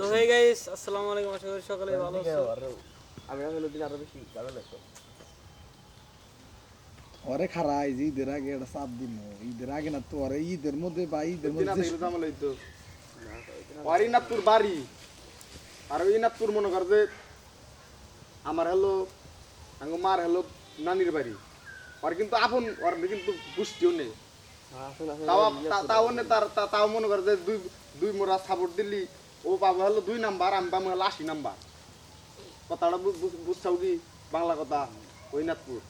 So hey guys আসসালামু আলাইকুম আশা করি সকলে ভালো আছো আমি আমি নদীন আরও বেশি ভালো লাগতো। ওরে খারা এই যে ঈদের আগে একটা চাপ দিন ঈদের আগে না তো ওরে ঈদের মধ্যে বা ঈদের মধ্যে বাড়ি। আর ওই মনে কর যে আমার হলো আঙ্গ মার হলো নানির বাড়ি। ওর কিন্তু আপন ওর কিন্তু পুষ্টিও নেই। আসুন তাও তাও নে তার তাও মনে কর যে দুই দুই মোড়া সাপোর্ট দিলি ও পাবো হলো দুই নাম্বার আমি পাবো হলো আশি নাম্বার। কথাটা বুঝছাও কি? বাংলা কথা ওই নাথপুর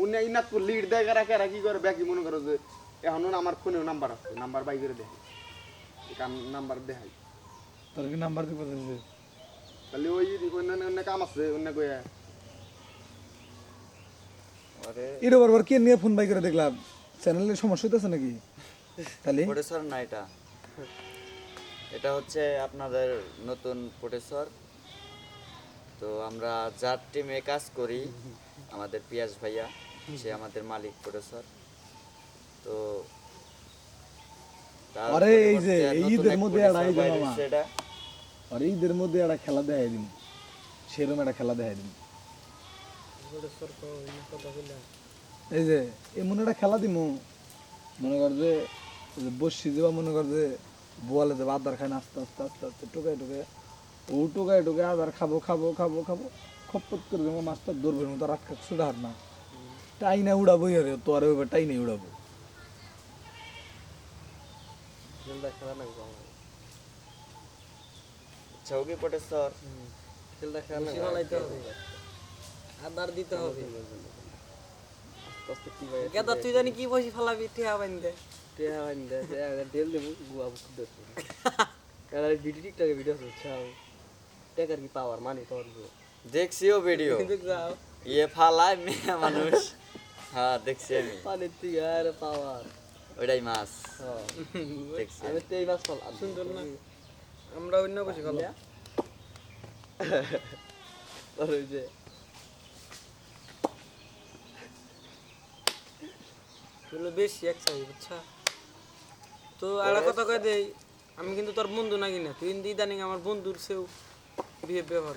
উনি ইনাথপুর লিড দেয় কারা কারা কি করে? ব্যাকি মনে করো যে এখনও আমার ফোনেও নাম্বার আছে নাম্বার বাই করে দেখে নাম্বার দেখাই। তোর কি নাম্বার দিব তাহলে ওই অন্য অন্য কাম আছে অন্য কইয়া আরে। এটা বারবার কে নিয়ে ফোন বাই করে দেখলাম? চ্যানেলের সমস্যা হইতেছে নাকি? তাহলে? না এটা। এটা হচ্ছে আপনাদের নতুন প্রোটেসর তো আমরা যার টিমে কাজ করি আমাদের পিয়াস ভাইয়া সে আমাদের মালিক প্রোটেসর তো আরে এই যে, ঈদের মধ্যে এটা। আর ঈদের মধ্যে একটা খেলা দেখাই দিন সেরকম একটা খেলা দেখাই দিন এই যে এমন একটা খেলা দিমু মনে কর যে বসছি যে বা মনে কর যে বোয়ালে দেবে আদার খায় না আস্তে আস্তে আস্তে আস্তে টোকায় টোকে ও টোকায় টোকে আদার খাব খাব খাব খাব। খপ্পত করে দেবো মাছটা ধরবে মতো রাত খাক সুদা হার না। টাইনা উড়াবো আরে তো আর ওইবার টাইনে উড়াবো। খেলটা খেলা লাগবে আমার চৌকি প্রোটেসর খেলটা খেলা আদার দিতে হবে। আস্তে আস্তে কি ভাই গেদা তুই জানি কি বসি ফালাবি টিয়া বাইন দে টেয়া হয় না টেয়া তেল দেবো গুয়া বুক দেবো কারণ ভিডিও টিকটকে ভিডিও হচ্ছে টেকার কি পাওয়ার মানি পাওয়ার দেখছিও ভিডিও দেখ যাও ইয়ে ফালায় মেয়ে মানুষ হ্যাঁ দেখছি আমি পানির থেকে আর পাওয়ার ওইটাই মাছ দেখছি আমি তো এই মাছ পালাম সুন্দর না আমরা অন্য বসে খাব আর ওই যে এগুলো বেশি একসাথে বুঝছা? তো আর কথা কয়ে দেই আমি কিন্তু তোর বন্ধু না কিনা তুই ইদানিং আমার বন্ধুর সেও বিহেভ ব্যবহার